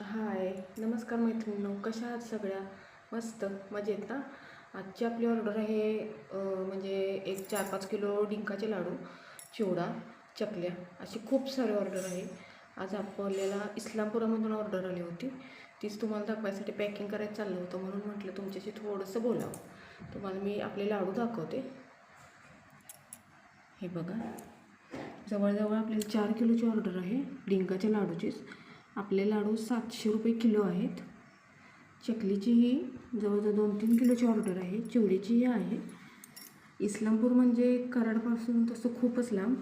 हाय नमस्कार मैत्रिणींनो कशा आहात सगळ्या? मस्त मजेत ना? आजची आपली ऑर्डर आहे म्हणजे एक चार पाच किलो डिंकाचे लाडू चिवडा चकल्या अशी खूप सारी ऑर्डर आहे. आज आपल्याला इस्लामपुरामधून ऑर्डर आली होती. तीच तुम्हाला दाखवायसाठी पॅकिंग करायचं चाललं होतं म्हणून म्हटलं तुमच्याशी थोडंसं बोलावं. तुम्हाला मी आपले लाडू दाखवते. हे बघा. जवळजवळ आपल्याला चार किलोची ऑर्डर आहे डिंकाच्या लाडूचीच. आपले लाडू सातशे रुपये किलो आहेत. चकलीचीही जवळजवळ दोन तीन किलोची ऑर्डर आहे. चिवडीचीही आहे. इस्लामपूर म्हणजे कराडपासून तसं खूपच लांब.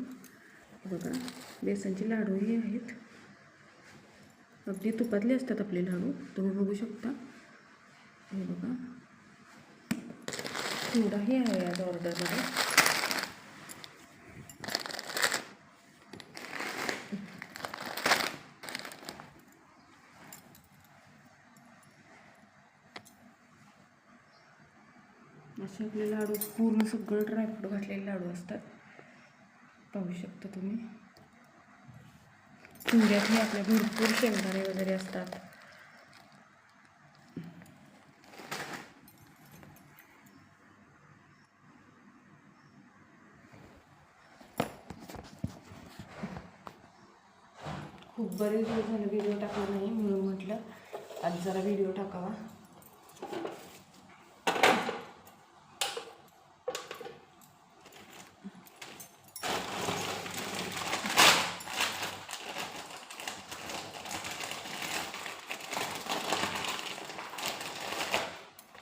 बघा बेसनचे लाडूही आहेत. अगदी तुपातले असतात आपले लाडू. तुम्ही बघू शकता. हे बघा. चिवडाही आहे आज ऑर्डरमध्ये. असे आपले लाडू पूर्ण सगळं ड्रायफ्रूट घातलेले लाडू असतात. पाहू शकता तुम्ही. चिवड्यातही आपले भरपूर शेंगदाणे वगैरे असतात. खूप बरेच दिवस झाले व्हिडिओ टाकला नाही म्हणून म्हटलं आज जरा व्हिडिओ टाकावा.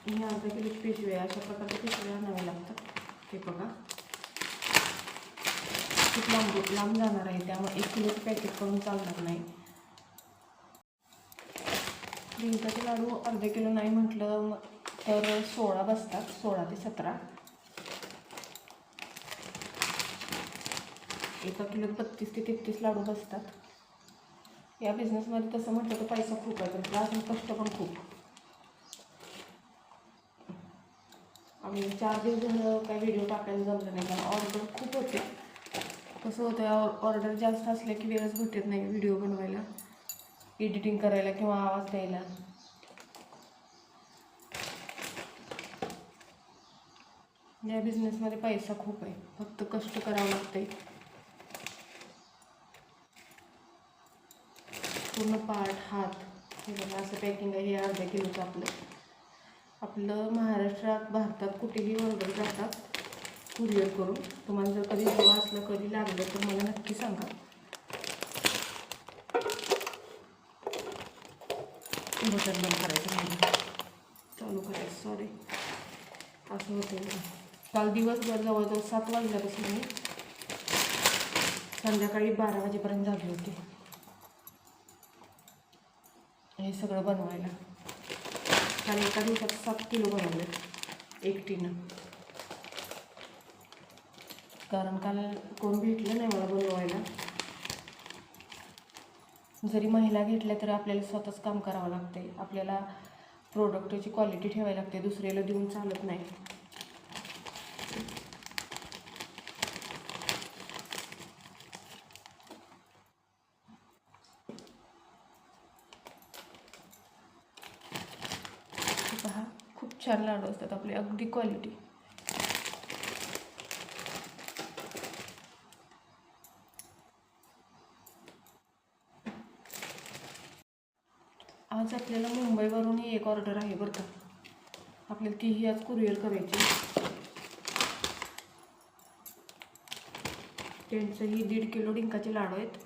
हे अर्धा किलो पिशव्या अशा प्रकारच्या पिशव्या आणाव्या लागतात. ते बघा. खूप लांब लांब जाणार आहे. त्यामुळे एक किलोचं पॅकेट करून चालणार नाही. डिंकाचे लाडू अर्धा किलो नाही म्हटलं तर सोळा बसतात. सोळा ते सतरा. एका किलो बत्तीस ते तेहतीस लाडू बसतात. या बिझनेसमध्ये तसं म्हटलं तर पैसा खूप आहे पण अजून कष्ट पण खूप. आम्ही चार दिवस झालं काही व्हिडिओ टाकायला जमलं नाही कारण ऑर्डर खूप होते. कसं होतं ऑर्डर जास्त असले की वेळच भेटत नाही व्हिडिओ बनवायला. एडिटिंग करायला किंवा आवाज द्यायला. या बिझनेसमध्ये पैसा खूप आहे. फक्त कष्ट करावं लागतंय. पूर्ण पाठ हात. हे बघा असं पॅकिंग आहे हे अर्ध्या किलोचं आपलं. आपलं महाराष्ट्रात भारतात कुठेही ऑर्डर जातात कुरिअर करून. तुम्हाला जर कधी हवं असलं कधी लागलं तर मला नक्की सांगा. बटन बंद करायचं नाही. चालू करायचं सॉरी असं होतं काल दिवसभर जवळजवळ सात वाजल्यापासून मी संध्याकाळी बारा वाजेपर्यंत झाली होते. हे सगळं बनवायला. काल एका दिवसात सात किलो बनवले एकटीनं. कारण काल कोण भेटलं नाही मला बनवायला जरी महिला घेतल्या तर आपल्याला स्वतःच काम करावं लागते आपल्याला प्रोडक्टची क्वालिटी ठेवायला लागते दुसऱ्याला देऊन चालत नाही हे पहा खूप छान लाडू असतात आपले अगदी क्वालिटी आज आपल्याला मुंबईवरूनही एक ऑर्डर आहे बरं का. आपल्याला तीही आज कुरिअर करायची. त्यांचंही दीड किलो डिंकाचे लाडू आहेत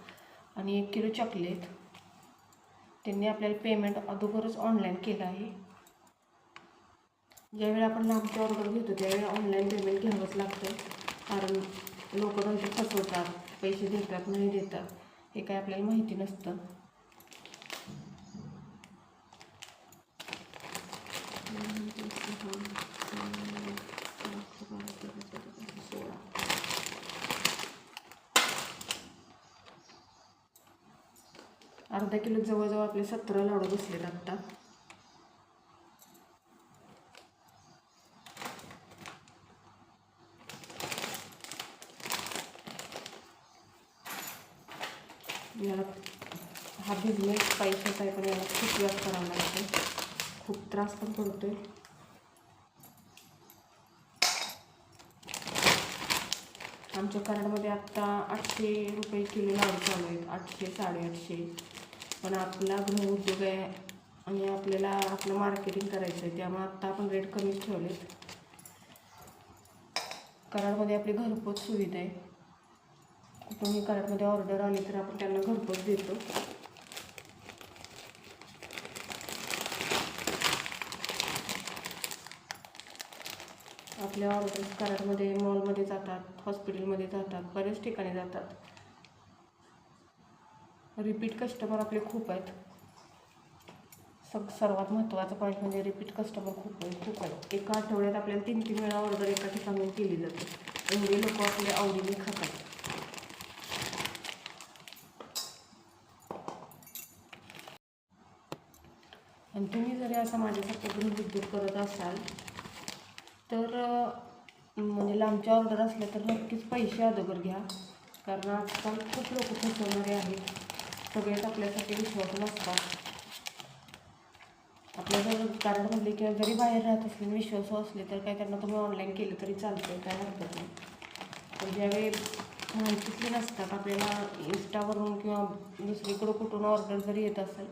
आणि एक किलो चकले आहेत. त्यांनी आपल्याला पेमेंट अगोदरच ऑनलाईन केलं आहे. ज्यावेळी आपण लांबची ऑर्डर घेतो त्यावेळी ऑनलाईन पेमेंट घ्यावंच लागतं. कारण लोक नंतर फसवतात पैसे देतात नाही देतात. हे काय आपल्याला माहिती नसतं. अर्धा किलो जवळजवळ आपले सतरा लाडू बसले लागतात याला हा बिझनेस पैशाचा आहे पण याला खूप व्यास करावं लागतं. खूप त्रास पण पडतो आहे आमच्या कराडमध्ये आत्ता आठशे रुपये किलो लाडू चालू आहेत. आठशे साडेआठशे. पण आपला गृहउद्योग आहे आणि आपल्याला आपलं मार्केटिंग करायचं आहे त्यामुळे आत्ता आपण रेट कमीच ठेवलेत. कराडमध्ये आपली घरपोच सुविधा आहे. कुठूनही कार्टमध्ये ऑर्डर आली तर आपण त्यांना घरपोच देतो. आपल्या ऑर्डर्स कराडमध्ये मॉलमध्ये जातात हॉस्पिटलमध्ये जातात बऱ्याच ठिकाणी जातात. रिपीट कस्टमर आपले खूप आहेत. सग सर्वात महत्त्वाचा पॉईंट म्हणजे रिपीट कस्टमर खूप आहे खूप आहेत. एका आठवड्यात आपल्याला तीन तीन वेळा ऑर्डर एका ठिकाणी केली जाते. एवढे लोक आपल्या आवडीने खातात. पण तुम्ही जरी असा माझ्यासारखा गृहउद्योग करत असाल तर म्हणजे लांबच्या ऑर्डर असल्या तर नक्कीच पैसे अगोदर घ्या. कारण आजकाल खूप लोक फसवणारे आहेत. सगळेच आपल्यासाठी विश्वास नसतात. आपल्या जर कारण म्हणले किंवा जरी बाहेर राहत असले विश्वासू असले तर काय त्यांना तुम्ही ऑनलाईन केलं तरी चालतं काय हरकत नाही. पण ज्यावेळी माहितीतली नसतात आपल्याला इंस्टावरून किंवा दुसरीकडं कुठून ऑर्डर जरी येत असेल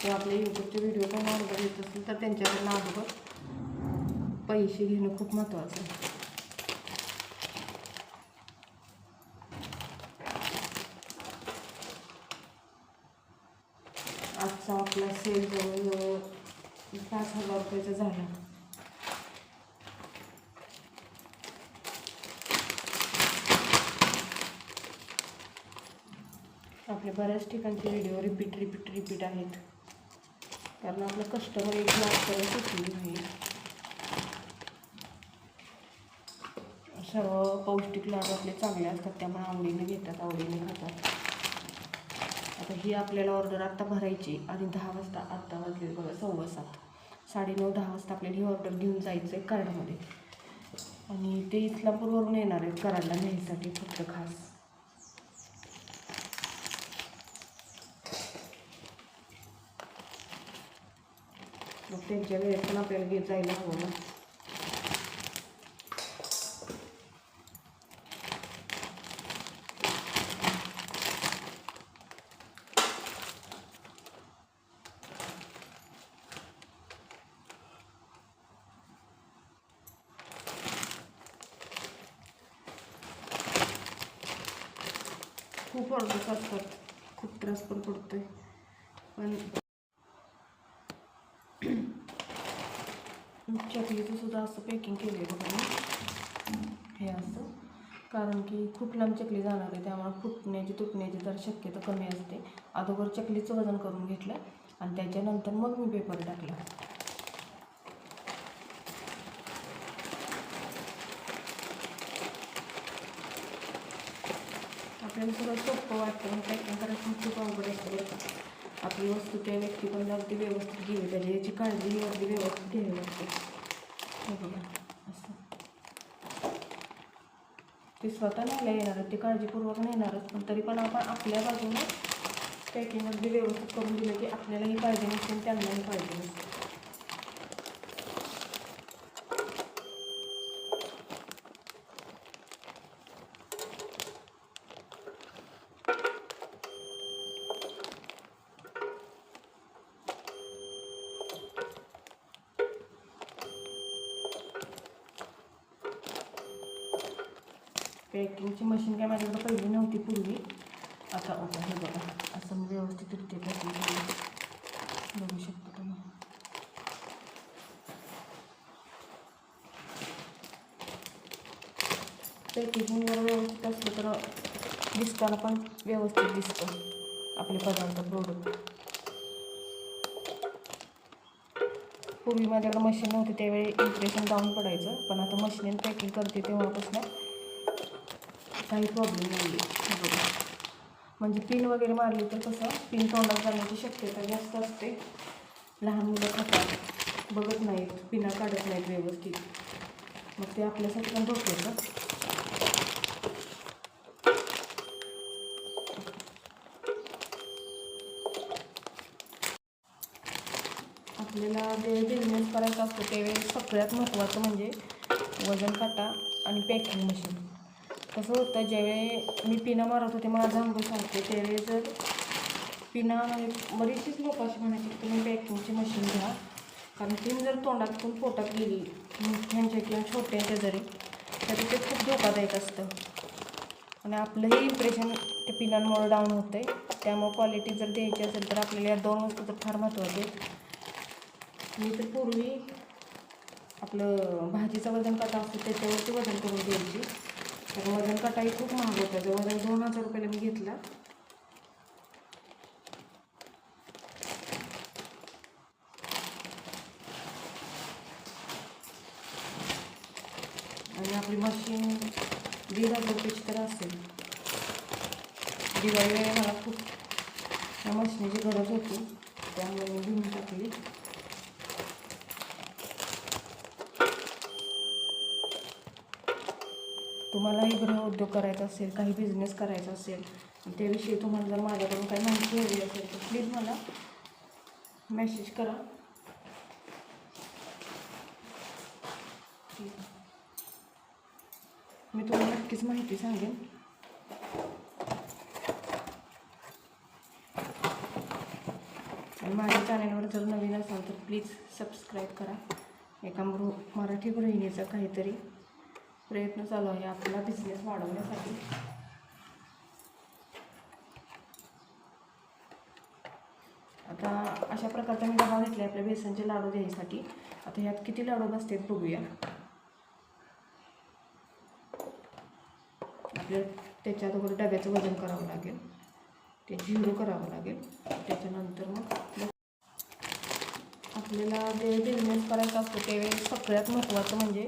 किंवा आपल्या यूट्यूबचे व्हिडिओ पण ऑर्डर येत असेल तर त्यांच्याकडनं अगोदर पैसे घेणं खूप महत्त्वाचं आहे. आजचा आपला सेल जवळजवळ पाच हजार रुपयाचा झाला. आपले बऱ्याच ठिकाणचे व्हिडिओ रिपीट रिपीट रिपीट आहेत. कारण आपलं कस्टमर एक लाखपर्यंत सुटली नाही सर्व पौष्टिक लाडू आपले चांगले असतात त्यामुळे आवडीने घेतात आवडीने खातात. आता ही आपल्याला ऑर्डर आत्ता भरायची आणि दहा वाजता आत्ता वाजले बघा सव्वा सात. साडेनऊ दहा वाजता आपल्याला ही ऑर्डर घेऊन जायचं आहे कार्डमध्ये आणि ते इस्लामपूरवरून येणार आहेत कराडला न्यायसाठी फक्त खास. मग त्यांच्या वेळेत पण आपल्याला घेत जायला हवं ना. खूप ऑर्डर्स असतात. खूप त्रास पण पडतोय. पण चकलीचं सुद्धा असं पॅकिंग केलं आहे बघा मी. हे असं. कारण की खूप लांब चकली जाणार आहे त्यामुळे फुटण्याची तुटण्याची जर शक्यता कमी असते. अगोदर चकलीचं वजन करून घेतलं आणि त्याच्यानंतर मग मी पेपर टाकला. आपल्याला सगळं सोपं वाटतं पॅकिंग करायचं खूप अवघड असतं बरं का. आपली वस्तू त्या व्यक्तीकडून अगदी व्यवस्थित घ्यावी त्याची याची काळजी ही अगदी व्यवस्थित घ्यावी लागते. हे बघा असं. ते स्वतः न्यायला येणार आहेत ते काळजीपूर्वक नेणारच पण तरी पण आपण आपल्या बाजूने पॅकिंग अगदी व्यवस्थित करून दिलं की आपल्यालाही काळजी नसते आणि त्यांनाही काळजी नसते पॅकिंगची मशीन काय माझ्याकडे पहिली नव्हती पूर्वी आता ओके हे बघा. असं व्यवस्थित व्यवस्थितरित्या पॅकिंग बघू शकतो तुम्ही. पॅकेजिंग जर व्यवस्थित असलं तर दिसताना पण व्यवस्थित दिसतं. आपले पदार्थ प्रोडक्ट पूर्वी माझ्याकडे मशीन नव्हती त्यावेळी इम्प्रेशन डाऊन पडायचं. पण आता मशीन पॅकिंग करते तेव्हापासून काही प्रॉब्लेम नाही आहे म्हणजे पिन वगैरे मारली तर कसं पिन तोंडात जाण्याची शक्यता जास्त असते. लहान मुलं खातात बघत नाहीत पिना काढत नाहीत व्यवस्थित. मग ते आपल्यासाठी पण धोक्याचं आपल्याला जे बिझनेस करायचा असतो त्यावेळेस सगळ्यात महत्त्वाचं म्हणजे वजन काटा आणि पॅकिंग मशीन कसं होतं ज्यावेळी मी पिना मारत होते माझा अनुभव सांगते त्यावेळी जर पिना म्हणजे बरीचशीच लोक अशी म्हणायची की तुम्ही पॅकिंगची मशीन घ्या. कारण ती जर तोंडातून पोटात गेली मोठ्यांच्या किंवा छोट्यांच्या जरी तरी ते खूप धोकादायक असतं. आणि आपलंही इम्प्रेशन ते पिनांमुळे डाऊन होतं आहे त्यामुळे क्वालिटी जर द्यायची असेल तर आपल्याला या दोन वस्तू तर फार महत्त्वाचे मी तर पूर्वी आपलं भाजीचं वजन कसं असतं त्याच्यावरती वजन करून द्यायची तर वजन कटाई खूप महाग होता. जवळजवळ दोन हजार रुपयाला मी घेतला. आणि आपली मशीन दीड हजार रुपयाची तर असेल. दिवाळी वेळेला मला खूप त्या मशीनीची गरज होती. त्यामुळे मी घेऊन टाकली. तुम्हालाही गृहउद्योग करायचा असेल काही बिझनेस करायचा असेल त्याविषयी तुम्हाला जर माझ्याकडून काही माहिती हवी असेल तर प्लीज मला मेसेज करा. मी तुम्हाला नक्कीच माहिती सांगेन. आणि माझ्या चॅनलवर जर नवीन असाल तर प्लीज सबस्क्राईब करा. एका मृ मराठी गृहिणीचं काहीतरी प्रयत्न चालू आहे आपला बिझनेस वाढवण्यासाठी. आता अशा प्रकारचा मी डबा घेतला आपल्या बेसनचे लाडू द्यायसाठी आता ह्यात किती लाडू बसतात बघूया. आपल्याला त्याच्या अगोदर डब्याचं वजन करावं लागेल. ते झिरो करावं लागेल. त्याच्यानंतर मग आपल्याला जे बिझनेस करायचा असतो ते सगळ्यात महत्त्वाचं म्हणजे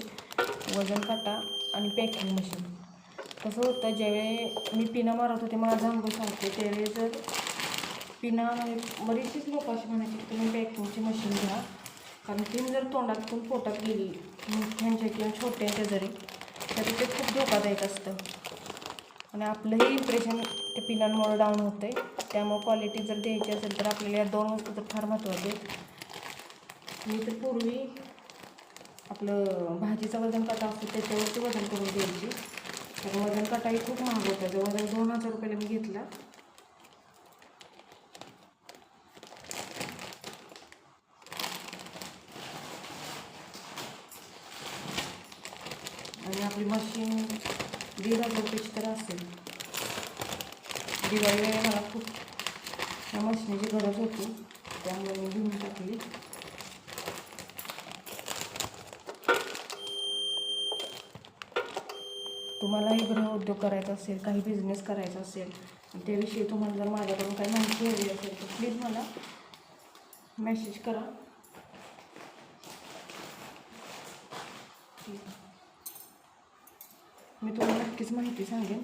वजन काटा आणि पॅकिंग मशीन. कसं होतं ज्यावेळी मी पिना मारत होते माझा अनुभव सांगते त्यावेळी जर पिना म्हणजे बरीचशीच लोक अशी म्हणायची की तुम्ही पॅकिंगची मशीन घ्या. कारण ती जर तोंडातून पोटात गेली मोठ्यांच्या किंवा छोट्यांच्या जरी तरी ते खूप धोकादायक असतं. आणि आपलंही इम्प्रेशन ते पिनांमुळे डाऊन होतं आहे त्यामुळे क्वालिटी जर द्यायची असेल तर आपल्याला या दोन वस्तू तर फार महत्त्वाचे मी तर पूर्वी आपलं भाजीचं वजन काटा असतो त्याच्यावरती वजन करून द्यायची तर वजन काटाही खूप महाग होता. जवळजवळ दोन हजार रुपयाला मी घेतला. आणि आपली मशीन दीड हजार रुपयाची तर असेल. दिवाळी मला खूप या मशीनची गरज होती. त्यामुळे मी घेऊन टाकली. तुम्हालाही गृहउद्योग करायचा असेल काही बिझनेस करायचा असेल त्याविषयी तुम्हाला जर माझ्याकडून काही माहिती हवी असेल तर प्लीज मला मेसेज करा. मी तुम्हाला नक्कीच माहिती सांगेन.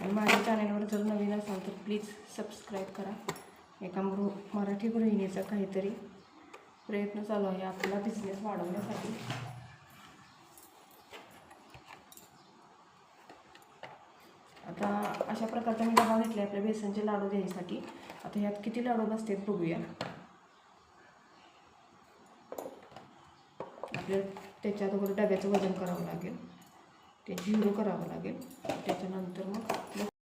आणि माझ्या चॅनलवर जर नवीन असाल तर प्लीज सबस्क्राईब करा. एका मृ मराठी गृहिणीचा काहीतरी प्रयत्न चालू आहे आपला बिझनेस वाढवण्यासाठी. आता अशा प्रकारचा मी डबा घेतला आपल्या बेसनचे लाडू द्यायसाठी. आता ह्यात किती लाडू बसतात बघूया. आपल्याला त्याच्या अगोदर डब्याचं वजन करावं लागेल. ते झिरो करावं लागेल. त्याच्यानंतर मग